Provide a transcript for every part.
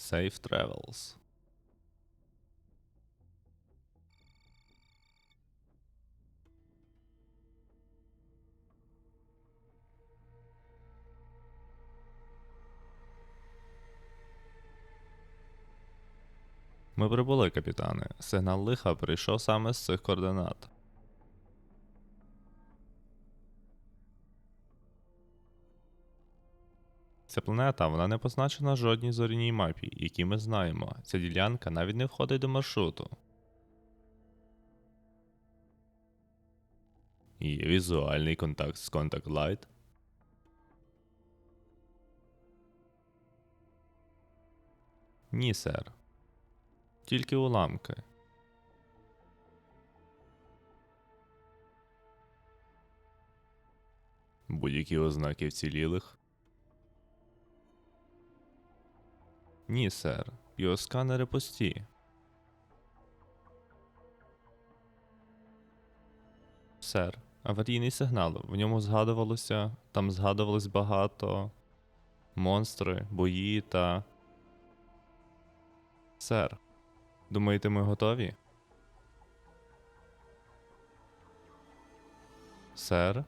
Safe travels. Ми прибули, капітане. Сигнал лиха прийшов саме з цих координат. Ця планета вона не позначена жодній зоряній мапі, які ми знаємо. Ця ділянка навіть не входить до маршруту. Є візуальний контакт з Contact Light. Ні, сер. Тільки уламки. Будь-які ознаки вцілілих. Ні, сер. Його сканери пусті. Сер, аварійний сигнал. В ньому згадувалося. Там згадувалось багато. Монстри, бої та. Сер. Думаєте, ми готові? Сер?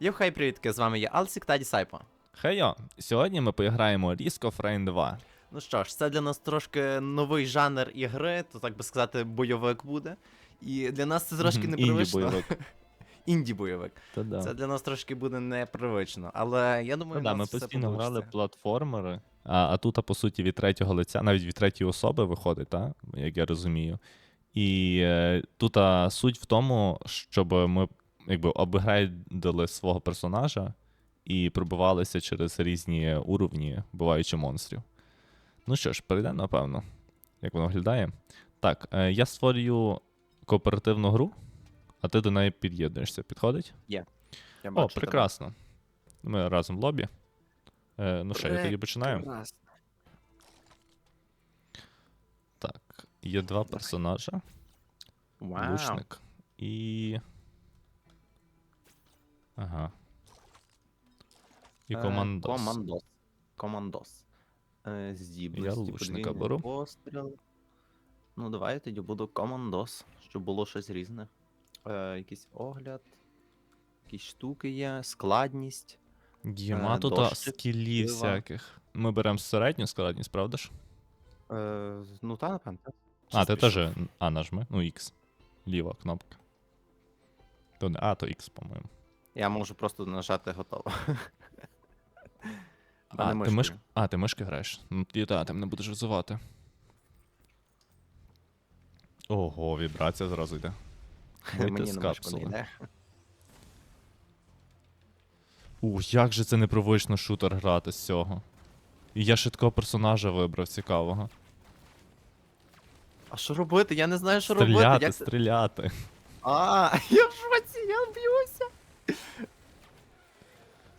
Євхай, привітки, з вами я Алсік та Дісайпо. Хейо! Сьогодні ми поіграємо Risk of Rain 2. Ну що ж, це для нас трошки новий жанр ігри, то так би сказати, бойовик буде. І для нас це трошки непривично. інді-бойовик. Інді-бойовик. Да. Це для нас трошки буде непривично. Але я думаю, да, ми все постійно грали платформери, а, а тут, а, по суті, від третього лиця, навіть від третьої особи виходить, та? як я розумію. І е, тут а, суть в тому, щоб ми якби обгрейдили свого персонажа і пробивалися через різні уровні, буваючи монстрів. Ну що ж, перейдемо, напевно, як воно виглядає. Так, е, я створюю кооперативну гру, а ти до неї під'єднуєшся. Підходить? Я О, бачу тебе. прекрасно. Ми разом в лобі. Е, ну що, я тоді починаю. Прекрасно. Так, є два персонажа. Вау. Лучник і. Ага. І Е, командос. Командос. Командос. Е, здібності. Я лучника беру. Постріл. Ну, давай я тоді буду командос, щоб було щось різне. Е, якийсь огляд. Якісь штуки є, складність. Єма е, тут скілів всяких. Ми беремо середню складність, правда ж? Е, ну, та, напевно. та. А, ти теж. А нажми. Ну, X. Ліва кнопка. То не А, то X, по-моєму. Я можу просто нажати готово. А, А, ти миш... а, ти мишки граєш? Ну, тоді та, ти мене будеш розвивати. Ого, вібрація зразу йде. Вийти Мені з на мишку не капсули. йде. Ух, як же це непривично шутер грати з цього. І я ще такого персонажа вибрав цікавого. А що робити? Я не знаю, що робити. Стріляти, Як... це- стріляти. А, я в шоці, я б'юся.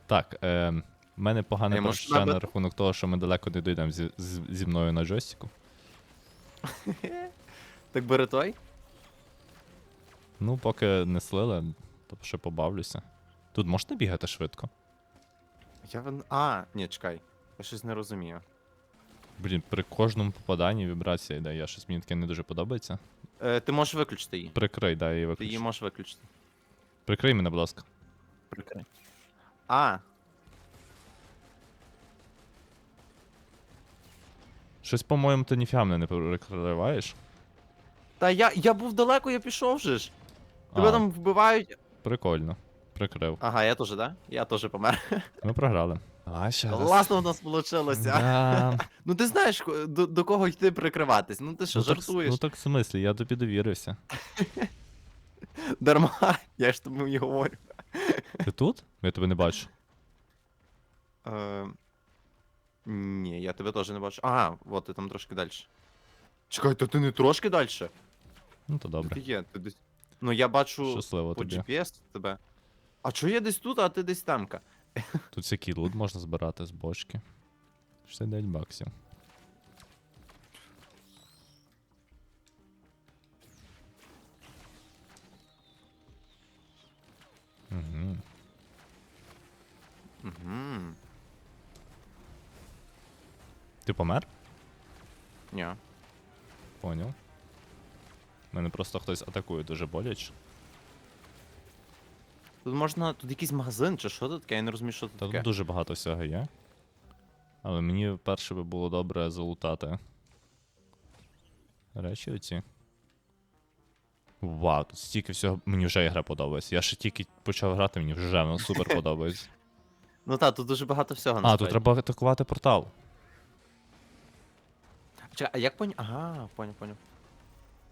Так, е, в мене погане почуття на рахунок того, що ми далеко не дійдемо зі, з- зі мною на джойстику. Так бери той. Ну, поки не слили, то ще побавлюся. Тут можна бігати швидко? Я вон. А, ні, чекай. Я щось не розумію. Блін, при кожному попаданні вібрація йде, я щось мені таке не дуже подобається. Е, ти можеш виключити її. Прикрий, дай її Ти її можеш виключити. Прикрий мене, будь ласка. Прикрий. А, Щось, по-моєму, ти ніфіга мене не перекриваєш. та я, я був далеко, я пішов же ж. Тебе А, там вбивають. Прикольно. Прикрив. Ага, я теж, да? Я теж помер. Ми програли. А, ще раз. Класно в нас вийшло. Да. Ну ти знаєш, ко- до, до кого йти прикриватись. Ну ти що, ну, так, жартуєш? ну так в смислі, я тобі довірився. Дарма, я ж тобі і говорю. Ти тут? Я тебе не бачу. Е, ні, я тебе теж не бачу. Ага, от ти там трошки далі. Чекай, то ти не трошки далі? Ну то Де добре. Ти є, ти десь. Ну я бачу Щасливо по тобі. GPS тебе. А чого я десь тут, а ти десь тамка? Тут всякий лут можна збирати з бочки. 69 баксів. Угу. Угу. Ти помер? Ні. Поняв. Мене просто хтось атакує дуже боляче. Тут можна. Тут якийсь магазин чи що тут таке? Я не розумію, що тут Та тут дуже багато всього є. Але мені перше би було добре залутати. Речі оці. Вау, тут стільки всього. Мені вже гра подобається. Я ще тільки почав грати, мені вже воно супер подобається. Ну так, тут дуже багато всього А, насправді. тут треба атакувати портал. Чекай, а як поняв? Ага, поняв, поняв.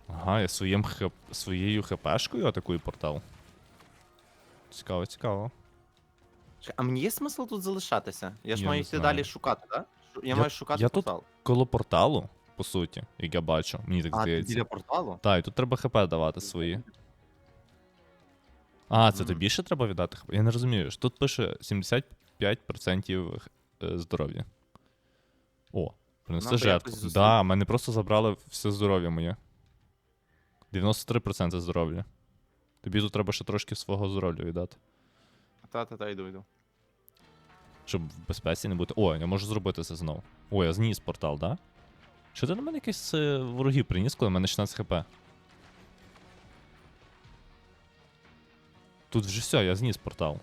Ага, я своїм хп... своєю хпшкою атакую портал. Цікаво, цікаво. Чекай, а мені є смисл тут залишатися? Я ж Я маю не йти знаю. далі шукати, так? Я, Я- маю шукати я тут- портал. Коло порталу, по суті, як я бачу, мені так А, ти здається. біля порталу? Так, і тут треба хп давати свої. А, це Мгм. тобі ще треба віддати хп? Я не розумію. ж Тут пише 75% х- е, здоров'я. О, принеси Нам би жертву. зустріти. Да, мене просто забрали все здоров'я моє. 93% здоров'я. Тобі тут треба ще трошки свого здоров'я віддати. Та-та-та, йду, йду. Щоб в безпеці не бути. О, я можу зробити це знову. О, я зніс портал, да? Що ти на мене якісь е, ворогів приніс, коли в мене 16 хп? Тут вже все, я зніс портал.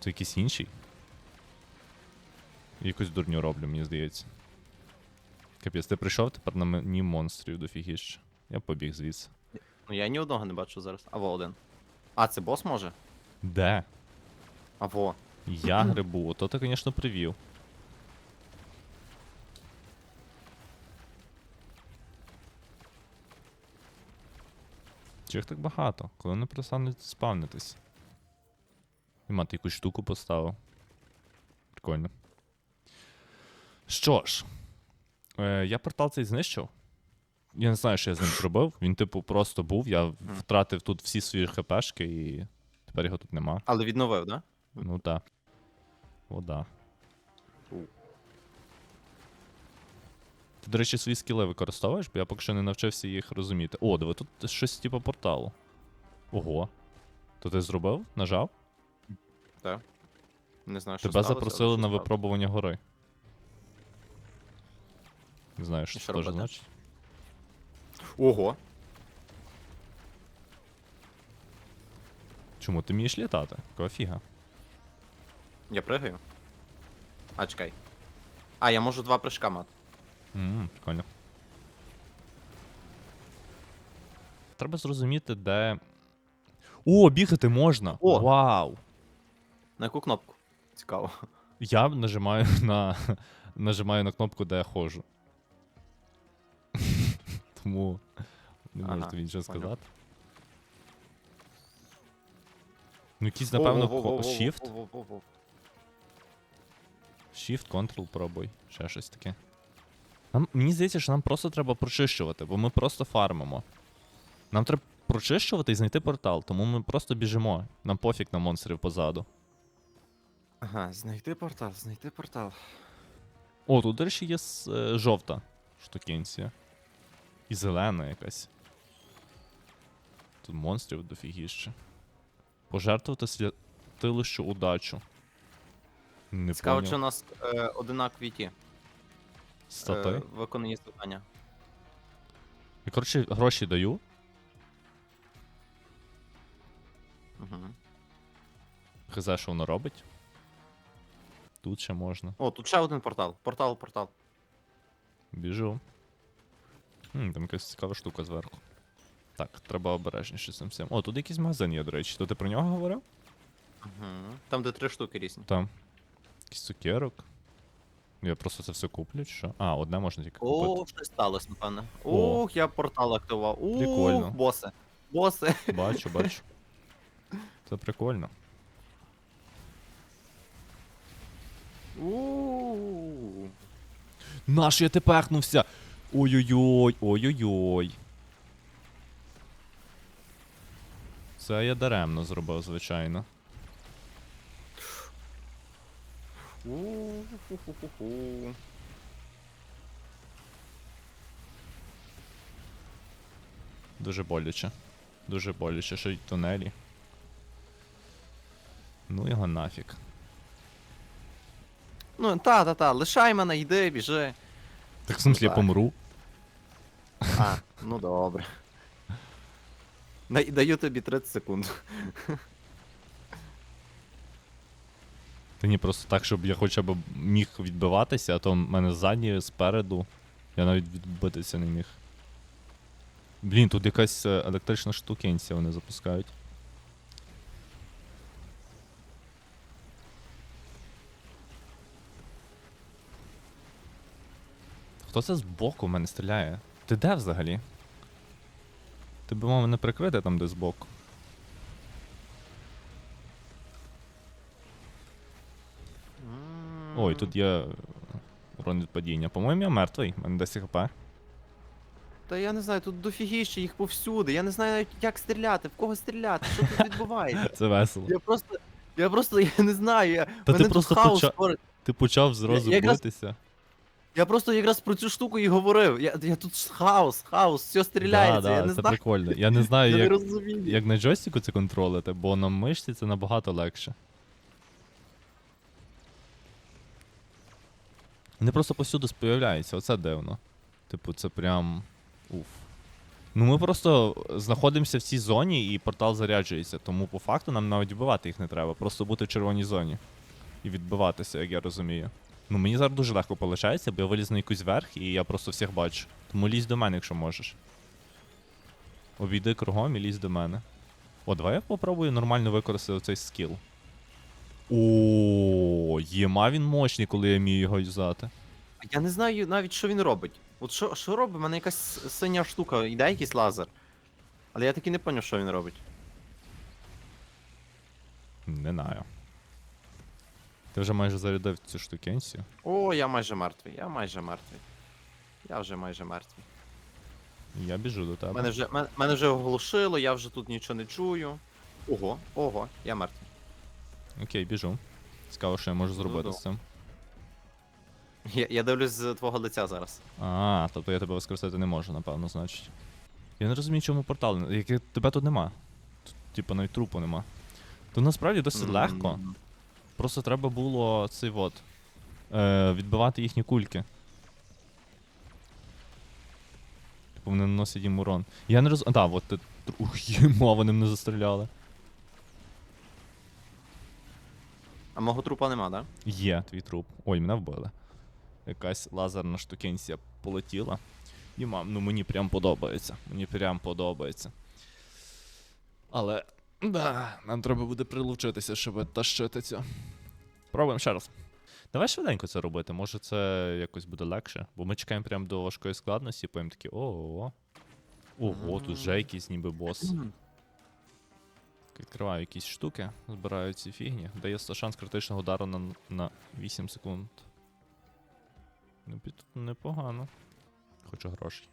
Це якийсь інший. Якусь дурню роблю, мені здається. Капець, ти прийшов тепер на мені монстрів дофігіще. Я побіг звідси. Ну я ні одного не бачу зараз. Аво один. А, це бос може? Де? Аво. Я грибу, то ти, звісно, привів. Чи їх так багато? Коли вони перестануть спавнитись? І мати якусь штуку поставив. Прикольно. Що ж, е, я портал цей знищив. Я не знаю, що я з ним зробив. Він, типу, просто був. Я втратив тут всі свої хпшки і тепер його тут нема. Але відновив, да? Ну так. Вода. У. Ти, до речі, свої скіли використовуєш, бо я поки що не навчився їх розуміти. О, диви, тут щось типу порталу. Ого. То ти зробив? Нажав? Так. Не знаю, що Тебе сталося, запросили але на сталося. випробування гори. Не знаю, що що це робити? значить. Ого. Чому ти вмієш літати? Якого фіга? Я пригаю. А, чекай. А, я можу два прыжка мати. Ммм, прикольно. Треба зрозуміти, де. О, бігати можна! О! Вау! На яку кнопку? Цікаво. Я нажимаю на нажимаю на кнопку, де я ходжу. Тому не можу тобі нічого сказати. Ну, якийсь, напевно. Shift. Shift, Ctrl пробуй. Ще щось таке. Нам, мені здається, що нам просто треба прочищувати, бо ми просто фармимо. Нам треба прочищувати і знайти портал, тому ми просто біжимо. Нам пофіг на монстрів позаду. Ага, знайти портал, знайти портал. О, тут, до речі, є с- е, жовта штукенція. І зелена якась. Тут монстрів дофігіще. Пожертвувати святилищу удачу. Не Цікаво, поняв. чи у нас е, одинакові ті Стати. е, виконані завдання. І коротше, гроші даю. Угу. Хз, що воно робить. Тут ще можна. О, тут ще один портал. Портал, портал. Біжу. Хм, там якась цікава штука зверху. Так, треба обережніше з цим всім. О, тут якийсь магазин є, до речі. То ти про нього говорив? Угу. Там, де три штуки різні. Там. Якийсь цукерок. Я просто це все куплю, чи що? А, одне можна тільки купити. О, щось сталося, напевне. О. Ух, я портал активував. Ух, Прикольно. боси. Боси. Бачу, бачу. Це прикольно. Ууу. Наш я тепехнувся! Ой-ой-ой, ой-ой-ой. Це я даремно зробив, звичайно. Дуже боляче. Дуже боляче, ще й тунелі. Ну його нафіг. Ну, та-та-та, лишай мене, йди, біжи. Так в смислі я так. помру. А, ну добре. Дай- Даю тобі 30 секунд. Та ні, просто так, щоб я хоча б міг відбиватися, а то в мене ззаді, спереду. Я навіть відбитися не міг. Блін, тут якась е, електрична штукенція вони запускають. Хто це збоку в мене стріляє? Ти де взагалі? Ти б мав мене прикрити там де збоку. Ой, тут є урон від падіння. По-моєму, я мертвий, в мене 10 хп. Та я не знаю, тут дофігіще їх повсюди. Я не знаю навіть як стріляти, в кого стріляти, що тут відбувається. Це весело. Я просто. Я просто я не знаю. Я, ти мене тут просто хаос поча- Ти почав зразу Я якраз- битися. Я просто якраз про цю штуку і говорив. Я, я тут хаос, хаос, все стріляється. да, я не це знаю, прикольно. Я не знаю, я як, як на джойстику це контролити, бо на мишці це набагато легше. Вони просто повсюди появляються, оце дивно. Типу, це прям. Уф. Ну ми просто знаходимося в цій зоні і портал заряджується, тому по факту нам навіть вбивати їх не треба, просто бути в червоній зоні. І відбиватися, як я розумію. Ну мені зараз дуже легко виходить, бо я виліз на якусь верх і я просто всіх бачу. Тому лізь до мене, якщо можеш. Обійди кругом і лізь до мене. О, давай я попробую нормально використати цей скіл. О, єма він мощний, коли я вмію його юзати. Я не знаю навіть, що він робить. От що, що робить? У мене якась синя штука, йде якийсь лазер. Але я таки не зрозумів, що він робить. Не знаю. Ти вже майже зарядив цю штукенцію. О, я майже мертвий, я майже мертвий. Я вже майже мертвий. Я біжу до тебе. Мене вже, мене, мене вже оглушило, я вже тут нічого не чую. Ого, ого, я мертвий. Окей, біжу. Цікаво, що я можу зробити з цим. Я, я дивлюсь з твого лиця зараз. А, тобто я тебе воскресити не можу, напевно, значить. Я не розумію, чому портал. Яке тебе тут нема. Тут, типа, навіть трупу нема. Тут насправді досить легко. Просто треба було цей вот. Е, відбивати їхні кульки. Типу вони наносять їм урон. Я не роз. А, да, от ти. Ух, єма, вони мене застріляли. А мого трупа нема, да? Є твій труп. Ой, мене вбили. Якась лазерна штукенція полетіла. І мам, ну мені прям подобається. Мені прям подобається. Але. Да, нам треба буде прилучитися, щоб тащити цю. Пробуємо ще раз. Давай швиденько це робити, може це якось буде легше. Бо ми чекаємо прям до важкої складності, потім такі ого. Ого, тут вже якийсь ніби бос. Відкриваю якісь штуки, збираю ці фігні. Дає 100 шанс критичного удару на, на 8 секунд. Ну, під- непогано. Хочу грошей.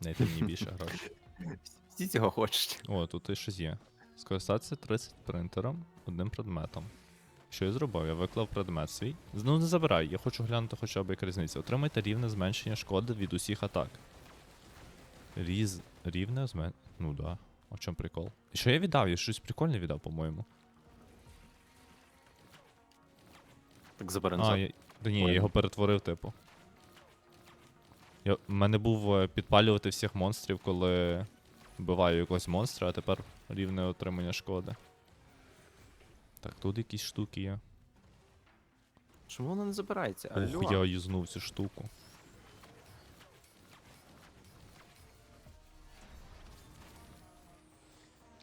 Дайте мені більше грошей. Всі цього хочуть. О, тут і щось є. Скористатися 30 принтером одним предметом. Що я зробив? Я виклав предмет свій. Ну не забирай, я хочу глянути хоча б яка різниця. Отримайте рівне зменшення шкоди від усіх атак. Різ... Рівне змен... Ну да. В чому прикол? І що я віддав? Я щось прикольне віддав, по-моєму. Так забери А, я... Да ні, я його перетворив, типу. Я... У мене був е, підпалювати всіх монстрів, коли вбиваю якогось монстра, а тепер рівне отримання шкоди. Так, тут якісь штуки є. Чому воно не забирається? Ох, Алло. я юзнув цю штуку.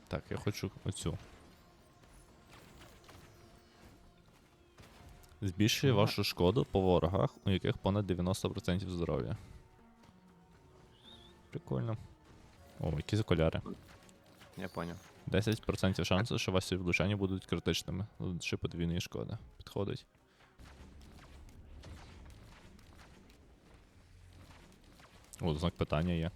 Так, я хочу оцю. Збільшує вашу шкоду по ворогах, у яких понад 90% здоров'я. Прикольно. О, які окуляри. Я поняв. 10% шансу, що ваші влучання будуть критичними. Чи подвійної шкоди. Підходить. О, знак питання є.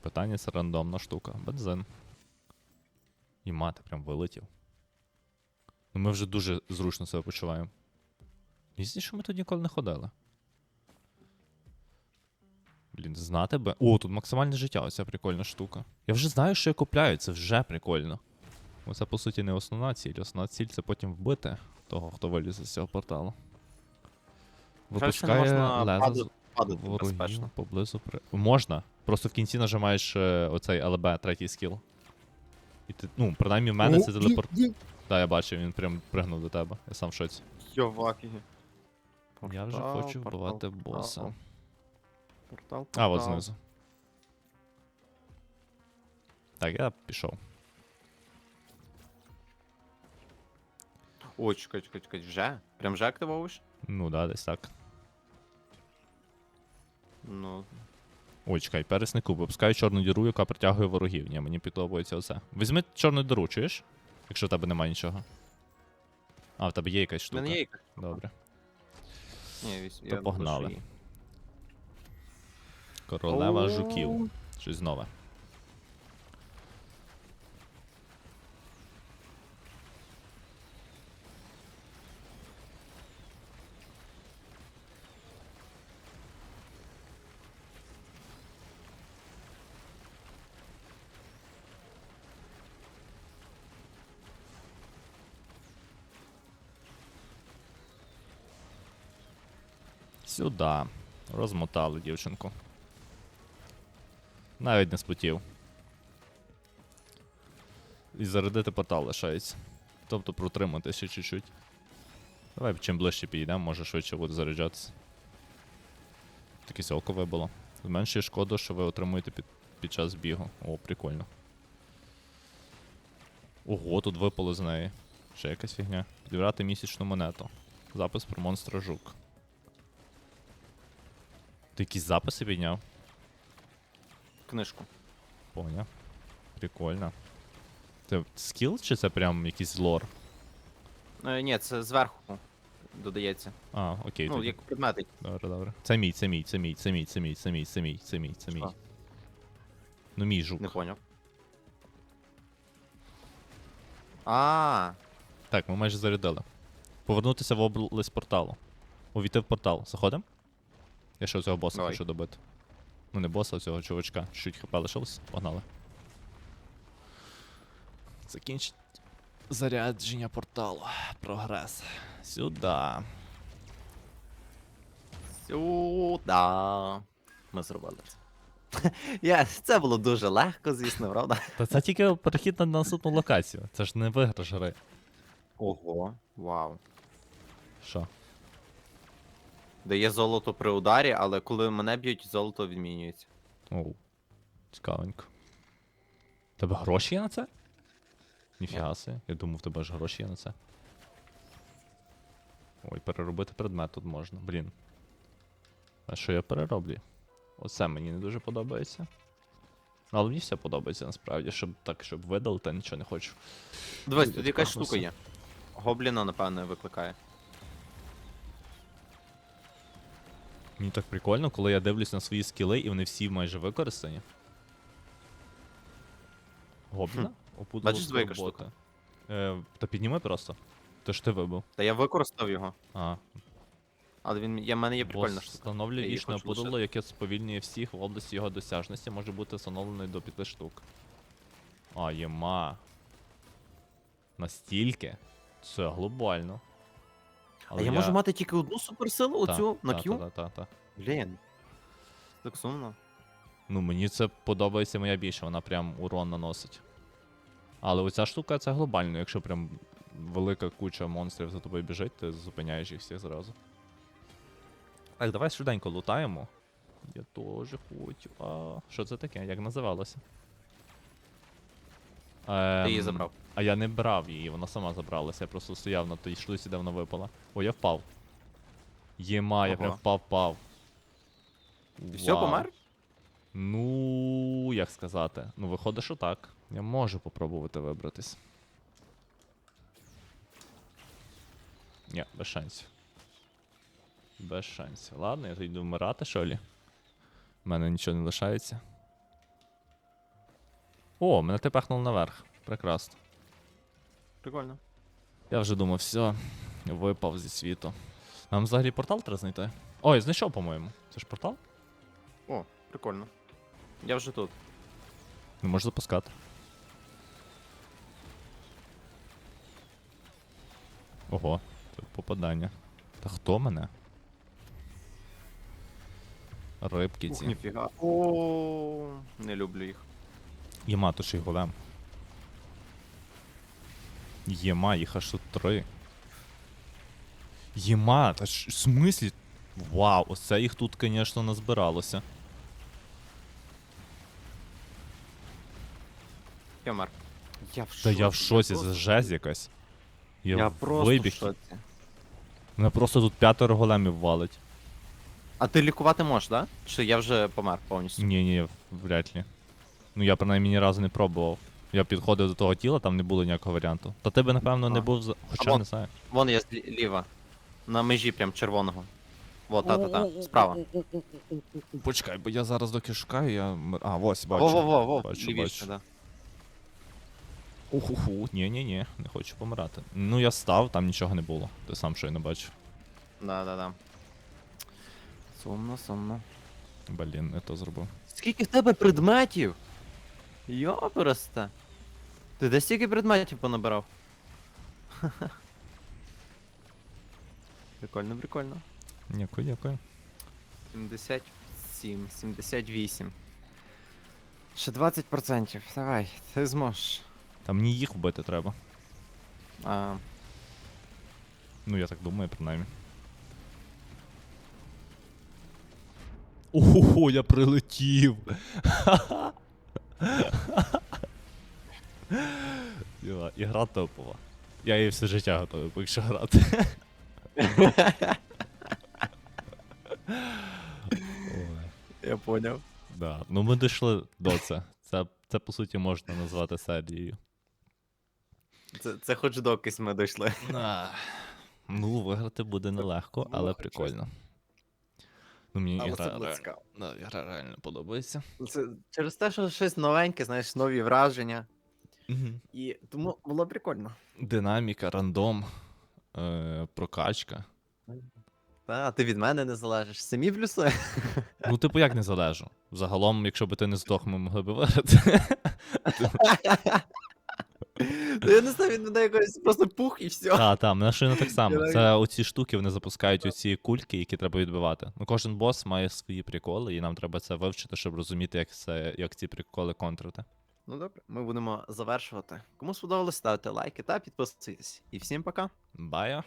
Питання це рандомна штука. Бензин. І мати прям вилетів. Ну ми вже дуже зручно себе почуваємо. Мені що ми тут ніколи не ходили. Блін, знати би. О, тут максимальне життя, оця прикольна штука. Я вже знаю, що я купляю, це вже прикольно. Ну, Це по суті не основна ціль. Основна ціль це потім вбити того, хто вилізе з цього порталу. Випускає лезо ворогів поблизу при. Можна. Просто в кінці нажимаєш е, оцей ЛБ, третій скіл. І ти, ну, принаймні в мене це телепорт. Так, я бачив, він прям пригнув до тебе. Я сам в шоці. Я в. Я вже хочу вбивати портал. боса. Портал, А, от знизу. Так, я пішов. Ой, чекай, чекай, чекай, вже? Прям вже активовуєш? Ну да, десь так. Ну, Ой, чекай, переснику, випускаю чорну діру, яка притягує ворогів. Ні, мені подобається оце. Візьми чорну діру, чуєш? Якщо в тебе немає нічого. А, в тебе є якась штука. мене є якась. Добре. Ні, вісь, То погнали. Королева жуків. Щось нове. Сюда. Розмотали дівчинку. Навіть не спотів. І зарядити портал лишається. Тобто протримати ще чуть-чуть. Давай чим ближче підійдемо, може швидше буде заряджатися. Таке сьоко вибило. Зменшує шкоду, що ви отримуєте під, під час бігу. О, прикольно. Ого, тут випало з неї. Ще якась фігня. Підібрати місячну монету. Запис про монстра жук. Ти якісь записи підняв? Книжку. Поняв. Прикольно. Це скіл чи це прям якийсь лор? Е, ні, це зверху додається. А, окей. ну, тоді. як предмети. Добре, добре. Це мій, це мій, це мій, це мій, це мій, це мій, це мій, це мій, це мій. Що? Ну мій жук. Не поняв. А, Так, ми майже зарядили. Повернутися в область порталу. Увійти в портал. Заходимо? Я ще цього боса Давай. хочу добити. Ну не боса, а цього чувачка. Чуть хп лишилось. Погнали. Закінчить зарядження порталу. Прогрес. Сюда. сюда. Ми зробили це. Я, це було дуже легко, звісно, правда? Та це тільки перехід на наступну локацію. Це ж не виграш гри. Ого, вау. Що? Дає золото при ударі, але коли мене б'ють, золото відмінюється. Оу. Цікавенько. Тебе гроші є на це? Ніфіга си. Я думав, в тебе ж гроші є на це. Ой, переробити предмет тут можна. Блін. А що я перероблю? Оце мені не дуже подобається. Ну, Але мені все подобається насправді, щоб так, щоб видалити, нічого не хочу. Дивись, тут якась штука є. Гобліна, напевне, викликає. Мені так прикольно, коли я дивлюсь на свої скіли, і вони всі майже використані. Гобліна? Бачиш, двояка роботи. Е, та підніми просто. То ж ти вибив. Та я використав його, А, але він. Я, в мене є прикольна штука. встановлює вічне опудало, яке сповільнює всіх в області його досяжності, може бути встановлений до 5 штук. А, єма. Настільки? Це глобально. А я, можу мати тільки одну суперсилу, Та, оцю на Q? Та, та, та. Блін. Так сумно. Ну, мені це подобається моя більше, вона прям урон наносить. Але оця штука це глобально, якщо прям велика куча монстрів за тобою біжить, ти зупиняєш їх всіх зразу. Так, давай швиденько лутаємо. Я теж хочу. А що це таке? Як називалося? Ти її Ем, забрав. А я не брав її, вона сама забралася, я просто стояв на тій штуці, де вона випала. О, я впав. Єма, я прям впав, впав. Ти все, помер? Ну, як сказати? Ну, виходить, що так. Я можу попробувати вибратись. Ні, без шансів. Без шансів. Ладно, я йду вмирати, що лі? У мене нічого не лишається. О, мене ти пехнув наверх. Прекрасно. Прикольно. Я вже думав, все, випав зі світу. Нам взагалі портал треба знайти. Ой, знайшов, по-моєму. Це ж портал? О, прикольно. Я вже тут. Не можеш запускати. Ого, це попадання. Та хто мене? Рибки Ух, ці. ніфіга. О, не люблю їх. Єма, то голем. Єма, їх аж тут три. Єма, та ж в смислі? Вау, оце їх тут, звісно, назбиралося. Я мер. Я в Та я в шоці, це жесть якась. Я, Я в просто в вибіг. шоці. Мене просто тут п'ятеро големів валить. А ти лікувати можеш, да? Чи я вже помер повністю? Ні, ні, вряд ли. Ну я принаймні ні разу не пробував. Я підходив до того тіла, там не було ніякого варіанту. Та тебе, напевно, не А. був. за- Хоча вон. не знаю. Вон я зліва. На межі прям червоного. Вот, та-та-та. Справа. Почекай, бо я зараз доки шукаю, я. м- А, ось, бачу. Во-во-во, Бачу, лівіше, бачу. да. Уху-ху, ні-ні-ні, не хочу помирати. Ну я став, там нічого не було. Ти сам що й не бачив. Да-да-да. Сумно, сумно. Блін, не то зробив. Скільки в тебе предметів? Йопересте. Ти де стільки предметів понабирав? Прикольно, прикольно. Дякую, дякую. 77, 78. Ще 20%. Давай, ти зможеш. Там мені їх вбити треба. А, Ну, я так думаю, принаймні. Ого, я прилетів. Діла, Ігра топова. Я її все життя готовий, поки що грати. Я поняв. да. Ну ми дійшли до це. Це, це по суті можна назвати серією. Це, це хоч докись ми дійшли. А, Ну, виграти буде нелегко, але Було хоч прикольно. Ну, мені Але ігра, це було реально, цікаво. да, ігра реально подобається. Це через те, що щось новеньке, знаєш, нові враження. І тому було прикольно. Динаміка, рандом, е, прокачка. Та, ти від мене не залежиш. Самі плюси. Ну, типу, як не залежу. Загалом, якщо би ти не здох, ми могли б виграти. Ну, я не знаю, він мене якось просто пух і все. Так, так, мене шина так само. Це оці штуки, вони запускають оці кульки, які треба відбивати. Ну, кожен бос має свої приколи, і нам треба це вивчити, щоб розуміти, як, це, як ці приколи контрити. Ну добре, ми будемо завершувати. Кому сподобалось, ставте лайки та підписуйтесь. І всім пока. Бая.